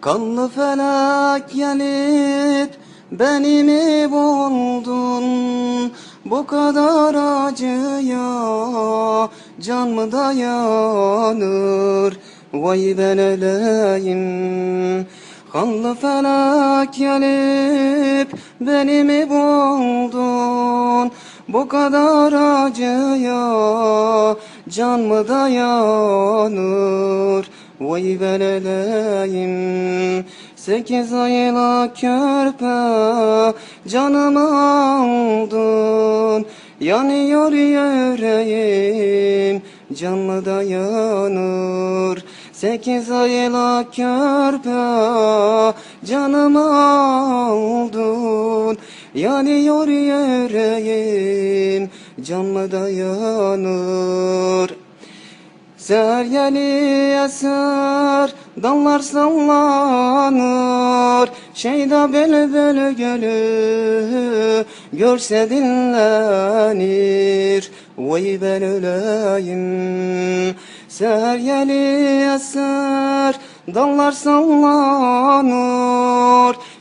Kanlı felak gelip beni mi buldun? Bu kadar acıya can mı dayanır? Vay ben öleyim. Kanlı felak gelip beni mi buldun? Bu kadar acıya can mı dayanır? Vay Sekiz aylık körpe Canımı aldın. Yanıyor yüreğim Can mı dayanır Sekiz aylık körpe Canımı aldın. Yanıyor yüreğim Can mı dayanır Ser yeli eser, dallar sallanır. Şeyda bülbül gölü, görse dinlenir. Vay ben öleyim. Ser yeli eser, dallar sallanır.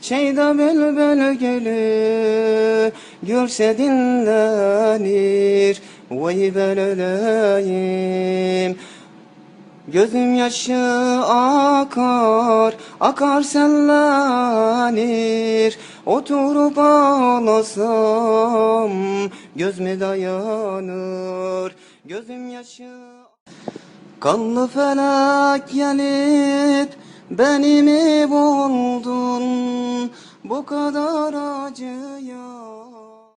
Şeyda bülbül gölü, görse dinlenir. Vay ben öleyim Gözüm yaşı akar, akar sellenir. Oturup ağlasam göz mü dayanır? Gözüm yaşı Kanlı felak gelip beni mi buldun? Bu kadar acıya